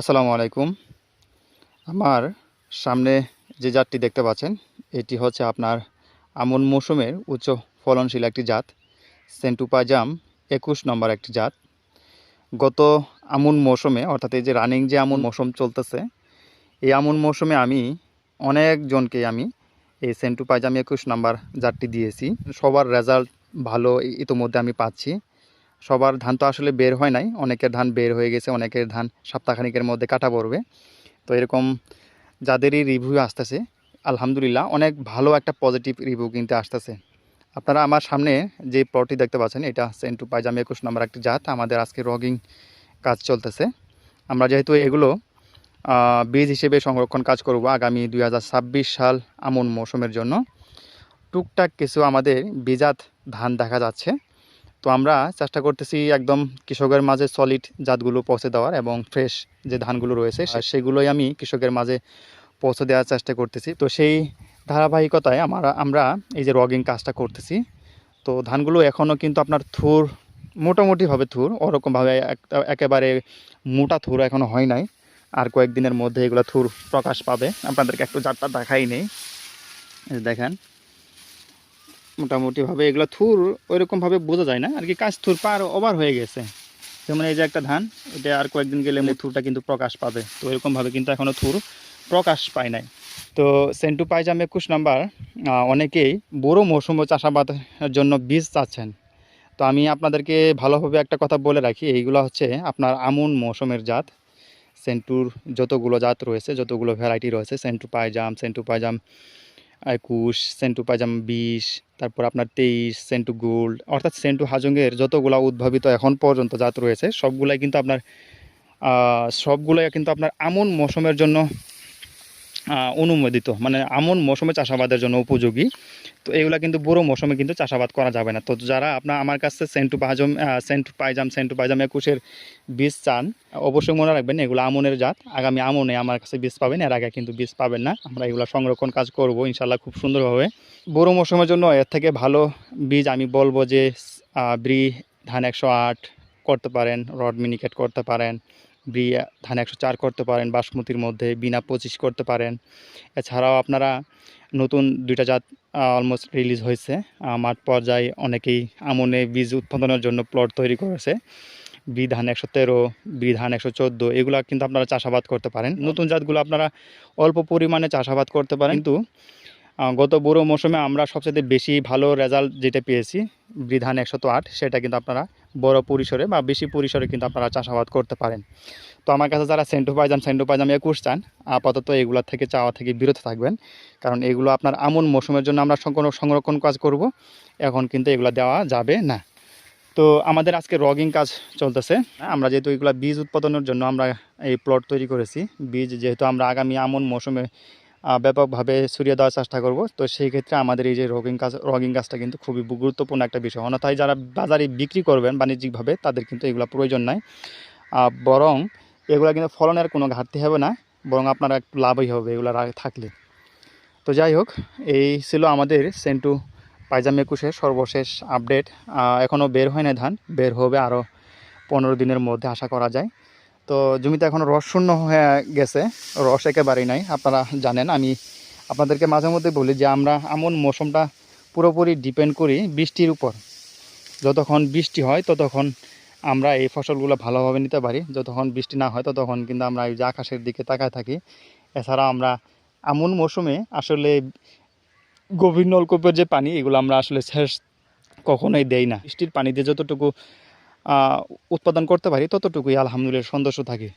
আসসালামু আলাইকুম। আমার সামনে যে জাতটি দেখতে পাচ্ছেন, এটি হচ্ছে আপনার আমন মৌসুমের উচ্চ ফলনশীল একটি জাত, সেন্টুপাজাম একুশ নম্বর একটি জাত। গত আমন মৌসুমে, অর্থাৎ এই যে রানিং যে আমন মৌসুম চলতেছে, এই আমন মৌসুমে আমি অনেকজনকে আমি এই সেন্টুপাজাম একুশ নাম্বার জাতটি দিয়েছি। সবার রেজাল্ট ভালো ইতোমধ্যে আমি পাচ্ছি। সবার ধান তো আসলে বের হয় নাই। অনেকের ধান বের হয়ে গেছে, অনেকের ধান সপ্তাহখানিকের মধ্যে কাটা পড়বে। তো এরকম যাদেরই রিভিউ আসতেছে, আলহামদুলিল্লাহ অনেক ভালো একটা পজিটিভ রিভিউ কিন্তু আসতেছে। আপনারা আমার সামনে যে প্লটটি দেখতে পাচ্ছেন, এটা সেন্টু পাইজাম একুশ নম্বর একটি জাত। আমাদের আজকে রগিং কাজ চলতেছে। আমরা যেহেতু এগুলো বীজ হিসেবে সংরক্ষণ কাজ করব আগামী দু হাজার ছাব্বিশ সাল আমন মৌসুমের জন্য। টুকটাক কিছু আমাদের বীজাত ধান দেখা যাচ্ছে। তো আমরা চেষ্টা করতেছি একদম কৃষকের মাঝে সলিড জাতগুলো পৌঁছে দেওয়ার এবং ফ্রেশ যে ধানগুলো রয়েছে সেগুলোই আমি কৃষকের মাঝে পৌঁছে দেওয়ার চেষ্টা করতেছি। তো সেই ধারাবাহিকতায় আমরা আমরা এই যে রগিং কাজটা করতেছি। তো ধানগুলো এখনও কিন্তু আপনার থুর মোটামুটিভাবে থুর ওরকমভাবে একেবারে মোটা থুর এখনও হয় নাই। আর কয়েকদিনের মধ্যে এগুলো থুর প্রকাশ পাবে। আপনাদেরকে একটু জাতটা দেখাই নেই। দেখেন। মোটামুটিভাবে এগুলো থুর ওইরকমভাবে বোঝা যায় না। আর কি কাজ থুর পার ওভার হয়ে গেছে। যেমন এই যে একটা ধান এটা আর কয়েকদিন গেলে থুরটা কিন্তু প্রকাশ পাবে। তো এরকমভাবে কিন্তু এখনও থুর প্রকাশ পায় নাই। তো সেন্টু পাইজাম একুশ নাম্বার অনেকেই বড় মৌসুম চাষাবাদের জন্য বীজ চাচ্ছেন। তো আমি আপনাদেরকে ভালোভাবে একটা কথা বলে রাখি এইগুলো হচ্ছে আপনার আমুন মৌসুমের জাত। সেন্টুর যতগুলো জাত রয়েছে যতগুলো ভ্যারাইটি রয়েছে সেন্টু পাইজাম সেন্টু পাইজাম একুশ, সেন্টু পাইজাম বিশ, তারপর আপনার তেইশ, সেন্টু গোল্ড, অর্থাৎ সেন্টু হাজংয়ের যতগুলো উদ্ভাবিত এখন পর্যন্ত জাত রয়েছে, সবগুলাই কিন্তু আপনার সবগুলাই কিন্তু আপনার এমন মৌসুমের জন্য অনুমোদিত। মানে আমন মৌসুমে চাষাবাদের জন্য উপযোগী। তো এগুলো কিন্তু বুড়ো মৌসুমে কিন্তু চাষাবাদ করা যাবে না। তো যারা আপনার আমার কাছে সেন্টু পাজাম সেন্টু পাইজাম সেন্টু পাইজাম একুশের বীজ চান, অবশ্যই মনে রাখবেন এগুলো আমনের জাত। আগামী আমনে আমার কাছে বীজ পাবেন, এর আগে কিন্তু বীজ পাবেন না। আমরা এগুলো সংরক্ষণ কাজ করব ইনশাল্লাহ খুব সুন্দরভাবে। বুড়ো মৌসুমের জন্য এর থেকে ভালো বীজ আমি বলব যে ব্রি ধান একশো আট করতে পারেন, রড মিনিকেট করতে পারেন। ব্রি ধান একশো চার করতে পারেন, বাসমতির মধ্যে বিনা পঁচিশ করতে পারেন। এছাড়াও আপনারা নতুন দুইটা জাত অলমোস্ট রিলিজ হয়েছে। মাঠ পর্যায়ে অনেকেই আমনে বীজ উৎপাদনের জন্য প্লট তৈরি করেছে। বি ধান একশো তেরো বি ধান একশো চোদ্দ, এগুলো কিন্তু আপনারা চাষাবাদ করতে পারেন। নতুন জাতগুলো আপনারা অল্প পরিমাণে চাষাবাদ করতে পারেন। কিন্তু গত বুড়ো মৌসুমে আমরা সবচেয়ে বেশি ভালো রেজাল্ট যেটা পেয়েছি, বিধান একশত আট, সেটা কিন্তু আপনারা বড় পরিসরে বা বেশি পরিসরে কিন্তু আপনারা চাষাবাদ করতে পারেন। তো আমার কাছে যারা সেন্টু পাইজাম সেন্টু পাইজাম একুশ চান, আপাতত এগুলোর থেকে চাওয়া থেকে বিরত থাকবেন। কারণ এগুলো আপনার আমন মৌসুমের জন্য আমরা সংর- সংরক্ষণ কাজ করব, এখন কিন্তু এগুলো দেওয়া যাবে না। তো আমাদের আজকে রগিং কাজ চলতেছে। আমরা যেহেতু এগুলো বীজ উৎপাদনের জন্য আমরা এই প্লট তৈরি করেছি, বীজ যেহেতু আমরা আগামী আমন মৌসুমে ব্যাপকভাবে ছড়িয়ে দেওয়ার চেষ্টা করব। তো সেই ক্ষেত্রে আমাদের এই যে রগিং কাজ রগিং কাজটা কিন্তু খুবই গুরুত্বপূর্ণ একটা বিষয়। অন্যথায় যারা বাজারে বিক্রি করবেন বাণিজ্যিকভাবে, তাদের কিন্তু এগুলো প্রয়োজন নাই। বরং এগুলো কিন্তু ফলনের কোনো ঘাটতি হবে না, বরং আপনারা একটু লাভই হবে এগুলো থাকলে। তো যাই হোক, এই ছিল আমাদের সেন্টু পাইজাম একুশের সর্বশেষ আপডেট। এখনও বের হয় না ধান, বের হবে আরও পনেরো দিনের মধ্যে, আশা করা যায়। তো জমিতে এখনও রস শূন্য হয়ে গেছে, রস একেবারেই নাই, আপনারা জানেন। আমি আপনাদেরকে মাঝে মধ্যে বলি যে আমরা এমন মৌসুমটা পুরোপুরি ডিপেন্ড করি বৃষ্টির উপর। যতক্ষণ বৃষ্টি হয়, ততক্ষণ আমরা এই ফসলগুলো ভালোভাবে নিতে পারি। যতক্ষণ বৃষ্টি না হয়, ততক্ষণ কিন্তু আমরা এই যে আকাশের দিকে তাকায় থাকি। এছাড়া আমরা এমন মৌসুমে আসলে গভীর নলকূপের যে পানি, এগুলো আমরা আসলে শেষ কখনোই দেই না। বৃষ্টির পানিতে যতটুকু উৎপাদন করতে পারি ততটুকুই আলহামদুলিল্লাহ সন্তুষ্ট থাকি।